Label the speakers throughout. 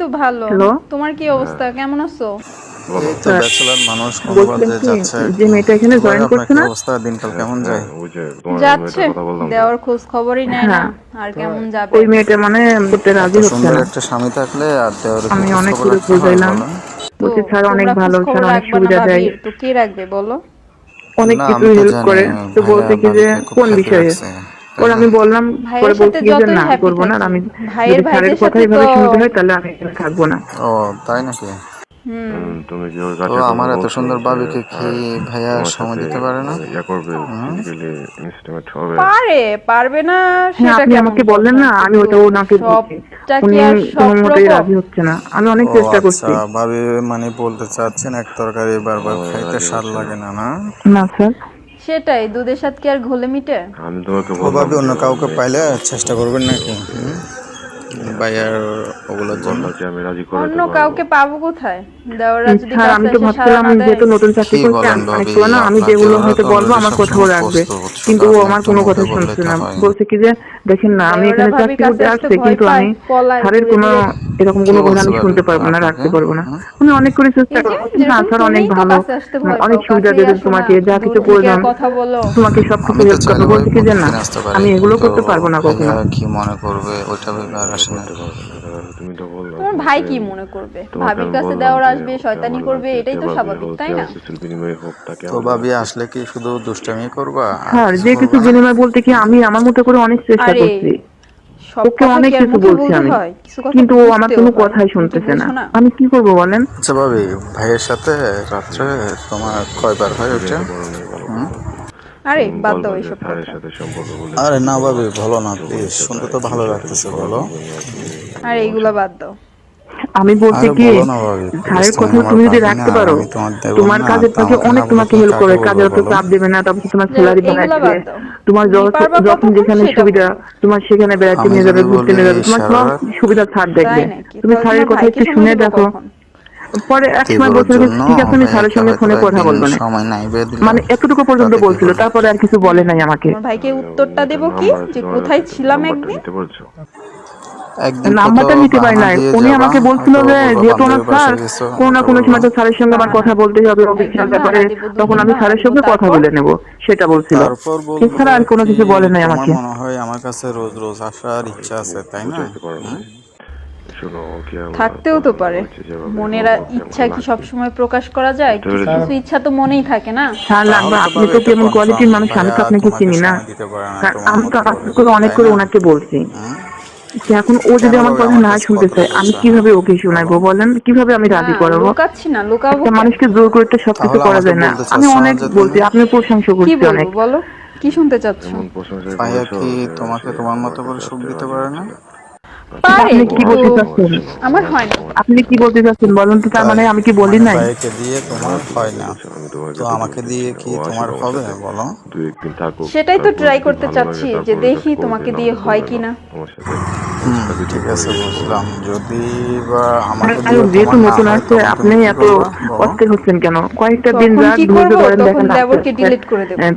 Speaker 1: তো ভালো। তোমার কি অবস্থা? কেমন আছো?
Speaker 2: হ্যাঁ। মানে আমি অনেক অনেক ভালো
Speaker 1: রাখবে বলো?
Speaker 2: অনেক কিছু হেল্প করে। তো বলতে কি যে কোন বিষয়ে? ওর আমি বললাম পরে বলছি যে না করব না আমি
Speaker 1: ভাইয়ের ভাইয়ের
Speaker 2: কথা এভাবে শুনতে হয় তাহলে আমি এখানে থাকব না।
Speaker 3: ও তাই নাকি? আমার এত সুন্দর কি ভাইয়া সময় দিতে পারে না?
Speaker 1: পারে পারবে না
Speaker 2: হ্যাঁ, আপনি আমাকে বললেন না আমি ওটা ওনাকে রাজি হচ্ছে না। আমি অনেক চেষ্টা
Speaker 3: আচ্ছা, করছি। মানে বলতে চাচ্ছেন এক তরকারি বারবার খাইতে স্বাদ লাগে না না?
Speaker 2: না স্যার।
Speaker 1: সেটাই দুধের সাথে কি আর ঘোলে মিটে?
Speaker 4: আমি তোমাকে
Speaker 3: অন্য কাউকে পাইলে চেষ্টা করবেন নাকি? বায়ার ওগুলোর জন্য
Speaker 4: আমি রাজি করে
Speaker 1: অন্য কাউকে পাবো কোথায়? দেওরা যদি
Speaker 2: স্যার আমি তো ভাবছিলাম আমি যেহেতু নতুন চাকরি করছি অনেক না আমি যেগুলো হয়তো বলব আমার কথাও রাখবে কিন্তু ও আমার কোনো কথা শুনছে না। বলছে কি যে দেখেন না আমি এখানে চাকরি করতে আসছি কিন্তু আমি স্যারের কোনো এরকম কোনো কথা আমি শুনতে পারব না রাখতে পারব না। উনি অনেক করে চেষ্টা করছেন। না স্যার অনেক ভালো। অনেক সুবিধা
Speaker 1: দেবেন
Speaker 2: তোমাকে যা কিছু
Speaker 1: করলাম
Speaker 2: তোমাকে সব কিছু হেল্প বলছে কি যে না আমি এগুলো করতে পারব না কখনো।
Speaker 3: কি মনে করবে ওইটা না।
Speaker 1: তোমার ভাই কি মনে করবে? ভাবির কাছে দেওয়ার আসবে শয়তানি করবে এটাই তো স্বাভাবিক তাই না?
Speaker 3: তো ভাবি আসলে কি শুধু দুষ্টামি করবা? হ্যাঁ,
Speaker 2: আর যে
Speaker 3: কিছু
Speaker 2: বিনিময় বলতে কি আমি আমার মতো করে অনেক চেষ্টা করছি। ওকে অনেক কিছু বলছি আমি। কিন্তু ও আমার কোনো কথাই শুনতেছে না। আমি কি করব বলেন?
Speaker 3: আচ্ছা ভাবি ভাইয়ের সাথে রাত্রে তোমার কয়বার হয় ওইটা
Speaker 1: আরে বাদ দাও
Speaker 3: আরে না ভাবি ভালো না প্লিজ শুনতে তো ভালো লাগতেছে বলো।
Speaker 1: বাদ দাও।
Speaker 2: আমি কি কথা
Speaker 3: তুমি
Speaker 2: যদি রাখতে পারো
Speaker 3: তোমার
Speaker 2: কাজের
Speaker 3: থেকে
Speaker 2: অনেক তোমাকে হেল্প করে কাজের অত চাপ দেবে না তারপর তোমার স্যালারি তোমার যখন যেখানে সুবিধা তোমার সেখানে বেড়াতে নিয়ে যাবে ঘুরতে নিয়ে যাবে তোমার সব সুবিধা ছাড় দেখবে। তুমি স্যারের কথা একটু শুনে দেখো। পরে এক সময় বলছিল ঠিক আছে আমি স্যারের সঙ্গে ফোনে কথা বলব না। মানে এতটুকু পর্যন্ত বলছিল তারপরে আর কিছু বলে নাই আমাকে।
Speaker 1: ভাইকে উত্তরটা দেব কি? যে কোথায় ছিলাম একদিন?
Speaker 2: নাম্বারটা নিতে পারি নাই। উনি আমাকে বলছিল যে যেহেতু আমার স্যার কোন না কোনো সময় তো স্যারের সঙ্গে আমার কথা বলতেই হবে অফিসিয়াল ব্যাপারে। তখন আমি স্যারের সঙ্গে কথা বলে নেব সেটা বলছিল। এছাড়া আর কোনো কিছু বলে নাই আমাকে।
Speaker 3: মনে হয় আমার কাছে রোজ রোজ আসার ইচ্ছা আছে তাই না?
Speaker 1: থাকতেও তো পারে। মনের ইচ্ছা কি সব সময় প্রকাশ করা যায়? কিছু কিছু ইচ্ছা তো মনেই থাকে না?
Speaker 2: আপনি তো কেমন কোয়ালিটির মানুষ আমি তো আপনাকে চিনি না।
Speaker 3: হ্যাঁ,
Speaker 2: আমি তো
Speaker 3: করে
Speaker 2: অনেক করে ওনাকে বলছি। এখন ও যদি আমার কথা না শুনতে চায় আমি কীভাবে ওকে শোনাবো বলেন? কীভাবে আমি রাজি করাবো? মানুষকে জোর করতে সবকিছু করা যায় না। আমি অনেক বলছি আপনি প্রশংসা করছি অনেক।
Speaker 1: বলো? কি শুনতে চাচ্ছ?
Speaker 3: ভাইয়া কি তোমাকে তোমার মতো করে সুখ দিতে পারে না?
Speaker 2: আপনি
Speaker 1: সেটাই তো
Speaker 4: ট্রাই
Speaker 1: করতে চাচ্ছি যে দেখি তোমাকে দিয়ে হয় কিনা।
Speaker 2: এত হচ্ছেন কেন? কয়েকটা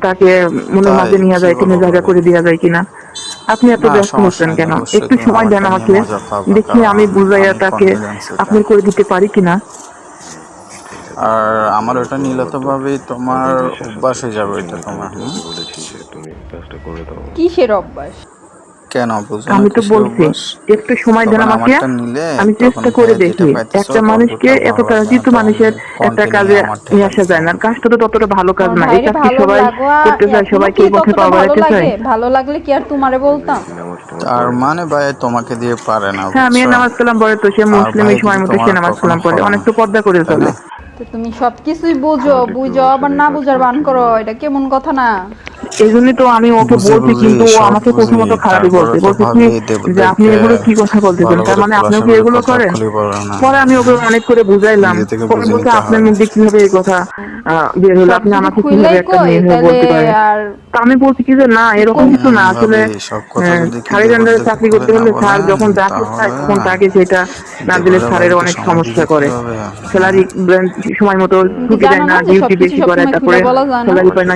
Speaker 2: তাকে
Speaker 3: মনে
Speaker 2: মাঝে নিয়ে যায় কিনা জায়গা করে দেওয়া যায় কিনা। আপনি এত ব্যস্ত হচ্ছেন কেন? একটু সময় দেন আমাকে। দেখি আমি বুঝাইয়া তাকে আপনি করে দিতে পারি কিনা।
Speaker 3: আর আমার ওটা নীলতভাবেই তোমার অভ্যাস হয়ে যাবে ওইটা তোমার
Speaker 1: কিসের অভ্যাস?
Speaker 3: কেন
Speaker 2: আমি তো বলছি একটু সময় দেন আমাকে আমি চেষ্টা করে দেখি একটা মানুষকে এত তাড়াতাড়ি তো মানুষের একটা কাজে আসা যায় না কাজটা তো ততটা ভালো কাজ না সবাই করতে চায় পথে চায়?
Speaker 1: ভালো লাগলে কি আর তোমারে বলতাম?
Speaker 3: মানে ভাই তোমাকে দিয়ে পারে না
Speaker 2: হ্যাঁ আমি নামাজ কালাম তো সে মুসলিম সময় মতো সে নামাজ কালাম পড়ে অনেক তো পর্দা করে
Speaker 1: তো তুমি সবকিছুই বুঝো বুঝো আবার না বুঝার বান করো এটা কেমন কথা না?
Speaker 2: এই জন্যই তো আমি ওকে বলছি কিন্তু ও আমাকে প্রথমত খারাপই বলছে। বলছে কি যে আপনি এগুলো কি কথা বলতেছেন তার মানে আপনি কি এগুলো করেন? পরে আমি ওকে অনেক করে বুঝাইলাম। বলছে আপনার মধ্যে কীভাবে এই কথা বের আপনি আমাকে কীভাবে একটা মেয়ে হয়ে বলতে পারেন? তা আমি বলছি কি যে না এরকম কিছু না। আসলে সারের
Speaker 3: হ্যাঁ,
Speaker 2: আন্ডারে চাকরি করতে হলে স্যার যখন যাকে তখন তাকে সেটা না দিলে স্যারের অনেক সমস্যা করে। স্যালারি সময় মতো ছুটি দেয়
Speaker 1: না
Speaker 2: ডিউটি বেশি করে তারপরে স্যালারি পায় না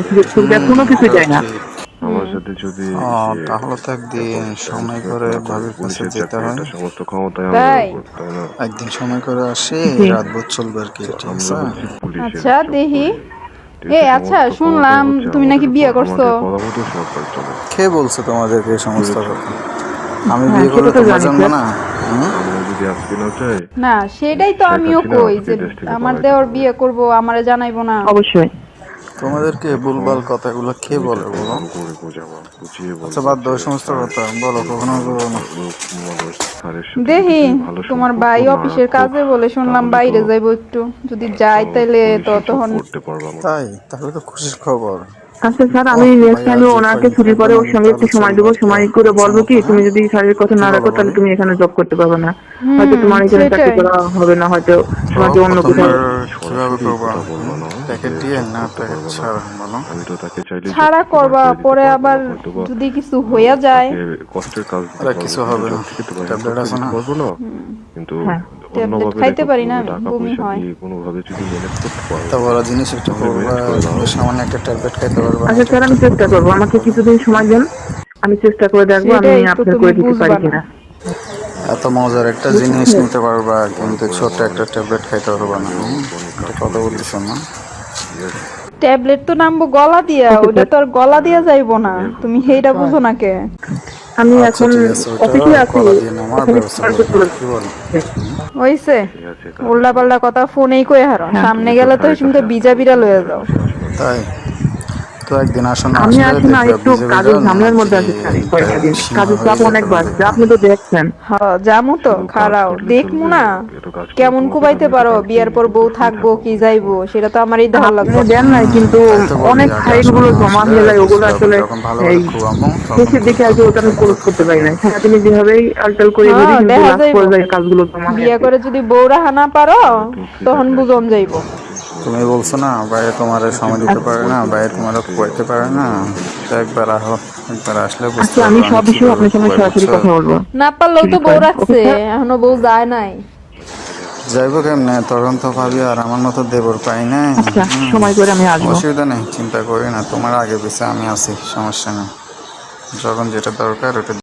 Speaker 2: কোনো কিছু দেয় না।
Speaker 4: সাথে যদি
Speaker 3: তাহলে তো একদিন সময় করে ভাবির কাছে যেতে হয়।
Speaker 4: সমস্ত
Speaker 3: একদিন সময় করে আসে রাত ভোর চলবে আর কি
Speaker 1: আচ্ছা দেখি এ আচ্ছা শুনলাম তুমি নাকি বিয়ে করছ।
Speaker 3: কে বলছে তোমাদেরকে এই সমস্ত কথা? আমি
Speaker 2: হ্যাঁ,
Speaker 3: বিয়ে করলে
Speaker 2: তো
Speaker 3: জানব না।
Speaker 4: না
Speaker 1: সেটাই তো আমিও কই যে আমার দেওর বিয়ে করব আমারে জানাইবো না।
Speaker 2: অবশ্যই।
Speaker 3: তোমাদেরকে ভুলভাল কথাগুলো কে বলে বলো? আচ্ছা বাদ দাও সমস্ত কথা। বলো কখনো বলো না।
Speaker 1: দেখি তোমার ভাই অফিসের কাজে বলে শুনলাম বাইরে যাইবো একটু। যদি যাই তাইলে তো তখন।
Speaker 3: তাই? তাহলে তো খুশির খবর।
Speaker 2: আচ্ছা স্যার আমি নেক্সট টাইমে ওনাকে ছুটির পরে ওর সঙ্গে একটু সময় দেবো সময় করে বলব কি
Speaker 3: আচ্ছা,
Speaker 2: তুমি যদি স্যারের কথা না রাখো তাহলে তুমি এখানে জব করতে পারবে না হয়তো তোমার এখানে চাকরি করা হবে না হয়তো তোমাকে অন্য কোথাও
Speaker 4: আমি তো তাকে চাইলে
Speaker 1: ছাড়া করবা পরে আবার যদি কিছু হইয়া যায়
Speaker 4: কষ্টের কাজ দিতে
Speaker 3: আরে
Speaker 4: পারব,
Speaker 3: কিছু
Speaker 4: কিন্তু
Speaker 3: হবে না।
Speaker 2: হ্যাঁ।
Speaker 1: ট্যাবলেট খাইতে পারি না
Speaker 4: কোনো
Speaker 1: আমি,
Speaker 4: টাকা
Speaker 1: বমি হয়।
Speaker 4: কোনোভাবে যদি ম্যানেজ করতে পারো।
Speaker 3: এত বড় জিনিস একটা করবা সামান্য একটা ট্যাবলেট খাইতে পারবা
Speaker 2: আচ্ছা স্যার আমি চেষ্টা করব। আমাকে কিছুদিন সময় দেন আমি চেষ্টা করে দেখব আমি আপনার
Speaker 1: তুমি
Speaker 2: করে দিতে পারি কিনা।
Speaker 3: এত মজার একটা জিনিস নিতে পারবা কিন্তু ছোট্ট একটা ট্যাবলেট খাইতে পারবা না। কথা বলতেছ না?
Speaker 1: ট্যাবলেট তো নামবো গলা দিয়া ওটা তো আর গলা দিয়া যাইবো না। তুমি সেইটা বুঝো না কে
Speaker 2: আমি
Speaker 3: আচ্ছা
Speaker 2: এখন অফিসে আছি
Speaker 3: বলো?
Speaker 1: হইছে। উল্টা পাল্টা কথা ফোনেই কয়ে হারো। সামনে গেলে তো তুমি তো বিজা বিড়া লয়ে যাও।
Speaker 3: তাই। তো একদিন আসো না
Speaker 2: আমি এখন না একটু কাজের ঝামেলার মধ্যে আছি কয়েকটা দিন। কাজের চাপ
Speaker 3: যেতে
Speaker 2: অনেক বাড়ছে আপনি তো দেখছেন।
Speaker 1: হ্যাঁ জামু তো খারাও। দেখমু না কেমন কুবাইতে পারো বিয়ার পর বউ থাকব কি যাইবো সেটা তো আমারই দেখা
Speaker 2: আপনি
Speaker 1: লাগবে।
Speaker 2: দেন নাই কিন্তু অনেক
Speaker 3: ফাইলগুলো
Speaker 2: জমা হয়ে যায় ওগুলো আসলে এই শেষের দিকে আগে ওটা আমি ক্লোজ করতে পারি না। সারাদিন যেভাবেই আলটাল করে
Speaker 1: হ্যাঁ,
Speaker 2: কিন্তু লাস্ট পর্যায়ে কাজগুলো জমা হয়ে
Speaker 1: বিয়ে করে যদি বউরা হানা পারো তখন বুঝন যাইবো।
Speaker 3: তুমি বলছো না বাইরে তোমার সময় দিতে পারে না বাইরে তোমার খুয়াইতে পারে না। একবার আহো একবার আসলে বুঝতে
Speaker 2: আচ্ছা আমি সব বিষয়ে আপনার সঙ্গে সরাসরি কথা বলব।
Speaker 1: না পারলেও তো বউ রাখছে এখনও বউ যায় নাই?
Speaker 3: যাইবো কেমনে? তখন তো ভাবি আর আমার মতো দেবর পাই নাই।
Speaker 2: আচ্ছা সময় করে আমি আসব।
Speaker 3: অসুবিধা নেই চিন্তা করি না তোমার আগে পিছে আমি আছি সমস্যা নেই। যখন যেটা দরকার ওটা